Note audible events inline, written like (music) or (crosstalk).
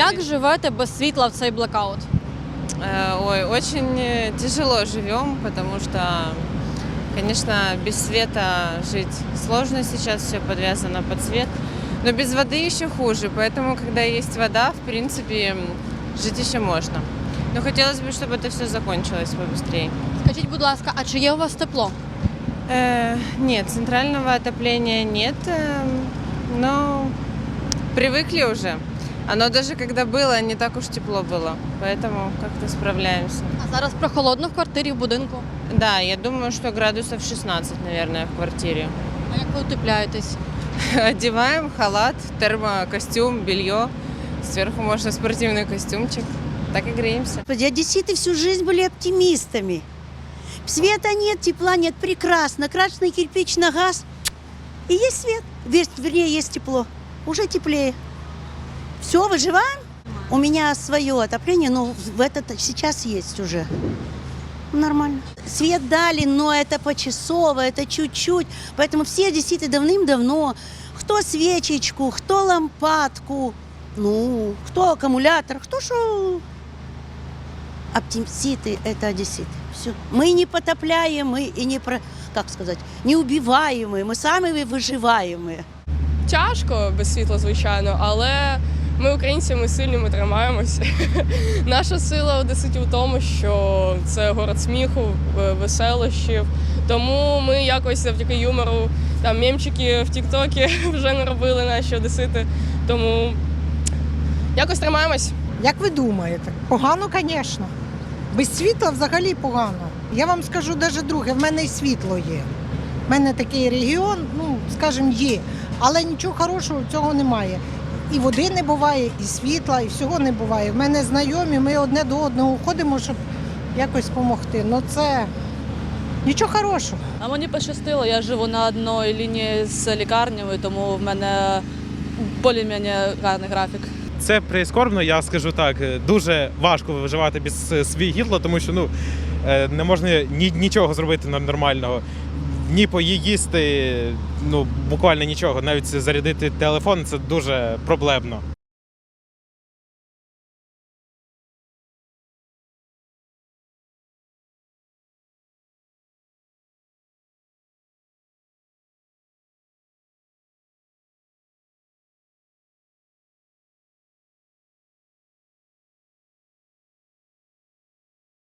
Як живете без світла в цей блекаут? Э, Ой, очень э, тяжело живем, потому что, конечно, без света жить сложно сейчас, все подвязано под свет. Но без воды еще хуже, поэтому, когда есть вода, в принципе, м, жить еще можно. Но хотелось бы, чтобы это все закончилось побыстрее. Скажіть, будь ласка, а чи є у вас тепло? Э, нет, центрального отопления нет, э, но привыкли уже. Оно даже когда было, не так уж тепло было, поэтому как-то справляемся. А зараз прохолодно в квартирі в будинку. Да, я думаю, что градусов 16, наверное, в квартире. А як ви утепляєтесь? (laughs) Одеваем халат, термокостюм, белье. Сверху можно спортивный костюмчик. Так и греемся. Господи, одесситы всю жизнь были оптимистами. Света нет, тепла нет, прекрасно. Красный кирпич на газ. И есть свет, Вер- вернее, есть тепло. Уже теплее. Все, выживаем? У меня свое отопление, но в этот сейчас есть уже. Нормально. Свет дали, но это почасово, это чуть-чуть. Поэтому все одесситы давным-давно, кто свечечку, кто лампадку, ну, кто аккумулятор, кто что Оптимисты – это одесситы. Все. Мы не потопляем, мы и не, про, как сказать, не убиваемые, мы самые выживаемые. Тяжко без світла, звичайно, але ми українці, ми сильні, ми тримаємося. (laughs) Наша сила одеситів у тому, що це город сміху, веселощів. Тому ми якось завдяки юмору, там мемчики в Тіктокі (laughs) вже не робили наші одесити. Тому якось тримаємось. Як ви думаєте? Погано, звісно. Без світла взагалі погано. Я вам скажу навіть друге, в мене і світло є. В мене такий регіон, ну, скажімо, є. Але нічого хорошого в цього немає. І води не буває, і світла, і всього не буває. В мене знайомі, ми одне до одного ходимо, щоб якось допомогти. Ну це нічого хорошого. А мені пощастило, я живу на одній лінії з лікарнями, тому в мене більш-менш гарний графік. Це прискорбно, я скажу так. Дуже важко виживати без е, світла, тому що ну е, не можна нічого зробити нор- нормального. Ні поїсти, ну буквально нічого. Навіть зарядити телефон це дуже проблемно.